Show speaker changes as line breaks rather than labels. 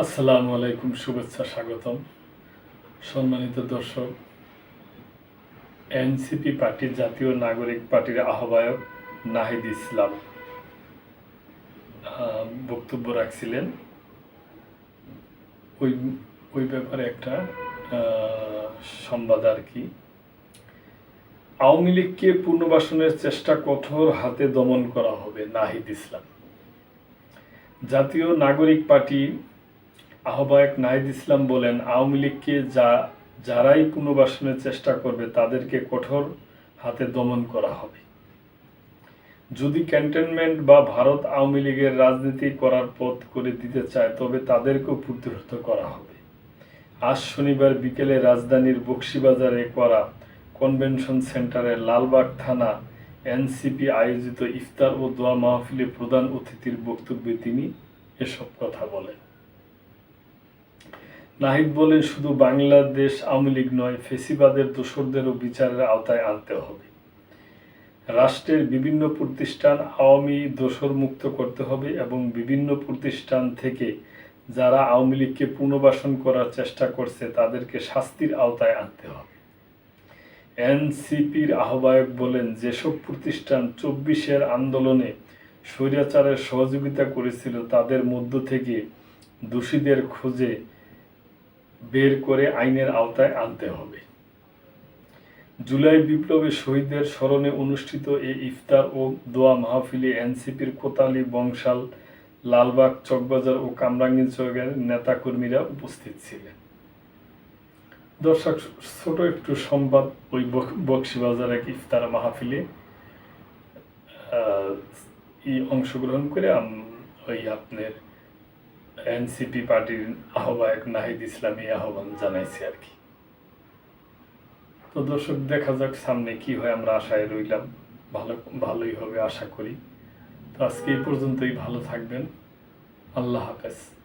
আসসালামু আলাইকুম, শুভেচ্ছা, স্বাগতম। সম্মানিত দর্শক, এনসিপি পার্টির জাতীয় নাগরিক পার্টির আহ্বায়ক নাহিদ ইসলাম বক্তব্য রাখছিলেন। ওই ওই ব্যাপারে একটা সংবাদ আর কি। আওয়ামী লীগকে পুনর্বাসনের চেষ্টা কঠোর হাতে দমন করা হবে নাহিদ ইসলাম। জাতীয় নাগরিক পার্টি আহ্বায়ক নাহিদ ইসলাম বলেন, আওয়ামী লীগকে যা, যারাই পুনর্বাসনের চেষ্টা করবে, তাদেরকে কঠোর হাতে দমন করা হবে। যদি ক্যান্টনমেন্ট বা ভারত আওয়ামী লীগের রাজনীতি করার পথ করে দিতে চায়, তবে তাদেরকেও প্রতিহত করা হবে। আজ শনিবার বিকেলে রাজধানীর বক্সিবাজারে করা কনভেনশন সেন্টারে লালবাগ থানা এনসিপি আয়োজিত ইফতার ও দোয়া মাহফিলে প্রধান অতিথির বক্তব্যে তিনি এসব কথা বলেন। নাহিদ বলেন, শুধু বাংলাদেশ আওয়ামী লীগ নয়, ফেসিবাদের দোসরদেরও বিচারের আওতায় আনতে হবে। রাষ্ট্রের বিভিন্ন প্রতিষ্ঠান আওয়ামী দোসর মুক্ত করতে হবে এবং বিভিন্ন প্রতিষ্ঠান থেকে যারা আওয়ামী লীগকে পুনর্বাসন করার চেষ্টা করছে, তাদেরকে শাস্তির আওতায় আনতে হবে। এনসিপির আহ্বায়ক বলেন, যেসব প্রতিষ্ঠান চব্বিশের আন্দোলনে স্বৈরাচারের সহযোগিতা করেছিল, তাদের মধ্য থেকে দোষীদের খোঁজে বের করে আইনের আওতায় আনতে হবে। জুলাই বিপ্লবে শহীদদের স্মরণে অনুষ্ঠিত এই ইফতার ও দোয়া মাহফিলে এনসিপির কোতালি, বংশাল, লালবাগ, চকবাজার ও কামরাঙ্গীরচকের নেতাকর্মীরা উপস্থিত ছিলেন। দর্শক, ছোট একটু সংবাদ, ওই বক- বক্সিবাজার এক ইফতার মাহফিলে অংশগ্রহণ করে ওই আপনার এনসিপি পার্টির আহ্বায়ক নাহিদ ইসলামী আহ্বান জানাইছি আর কি। তো দর্শক, দেখা যাক সামনে কি হয়, আমরা আশায় রইলাম। ভালো, ভালোই হবে আশা করি। তো আজকে এই পর্যন্তই, ভালো থাকবেন। আল্লাহ হাফেজ।